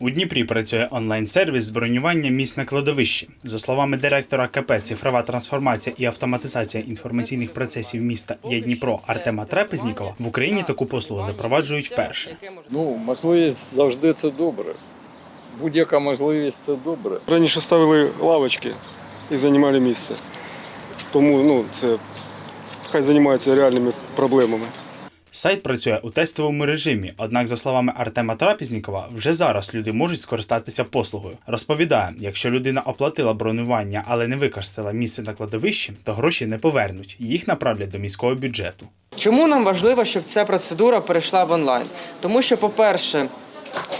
У Дніпрі працює онлайн-сервіс з бронювання місць на кладовищі. За словами директора КП «Цифрова трансформація і автоматизація інформаційних процесів міста «Є Дніпро» Артема Трапезнікова, в Україні таку послугу запроваджують вперше. Ну, можливість завжди це добре. Будь-яка можливість це добре. Раніше ставили лавочки і займали місце. Тому ну, це хай займаються реальними проблемами. Сайт працює у тестовому режимі, однак, за словами Артема Трапезнікова, вже зараз люди можуть скористатися послугою. Розповідає, якщо людина оплатила бронювання, але не використала місце на кладовищі, то гроші не повернуть. Їх направлять до міського бюджету. Чому нам важливо, щоб ця процедура перейшла в онлайн? Тому що, по-перше,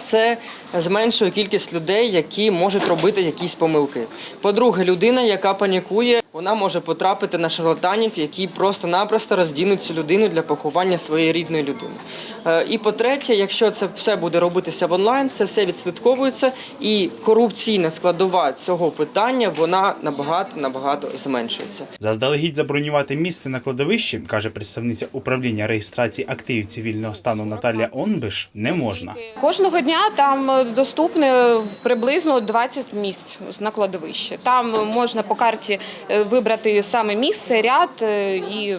це зменшує кількість людей, які можуть робити якісь помилки. По-друге, людина, яка панікує, вона може потрапити на шарлатанів, які просто-напросто роздінуть цю людину для поховання своєї рідної людини. Е, І по-третє, якщо це все буде робитися в онлайн, це все відслідковується, і корупційна складова цього питання вона набагато набагато зменшується. Заздалегідь забронювати місце на кладовищі, каже представниця управління реєстрації активів цивільного стану Наталія Онбиш, не можна. Кожного дня там е, доступне приблизно 20 місць на кладовищі. Там можна по карті е, вибрати саме місце, ряд е, і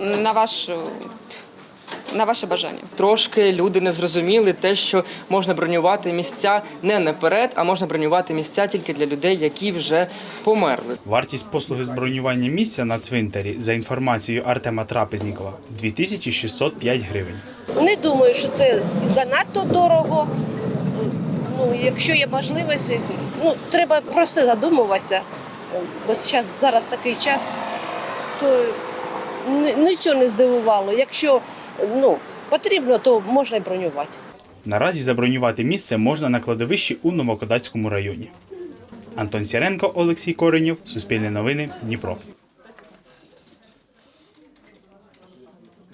ну, на ваш е, на ваше бажання. Трошки люди не зрозуміли те, що можна бронювати місця не наперед, а можна бронювати місця тільки для людей, які вже померли. Вартість послуги з бронювання місця на цвинтарі, за інформацією Артема Трапезнікова, 2605 гривень. Не думаю, що це занадто дорого. Ну, якщо є можливість, ну, треба про все задумуватися. Бо зараз, такий час, то нічого не здивувало. Якщо ну, потрібно, то можна й бронювати. Наразі забронювати місце можна на кладовищі у Новокодацькому районі. Антон Сіренко, Олексій Коренєв, Суспільне новини, Дніпро.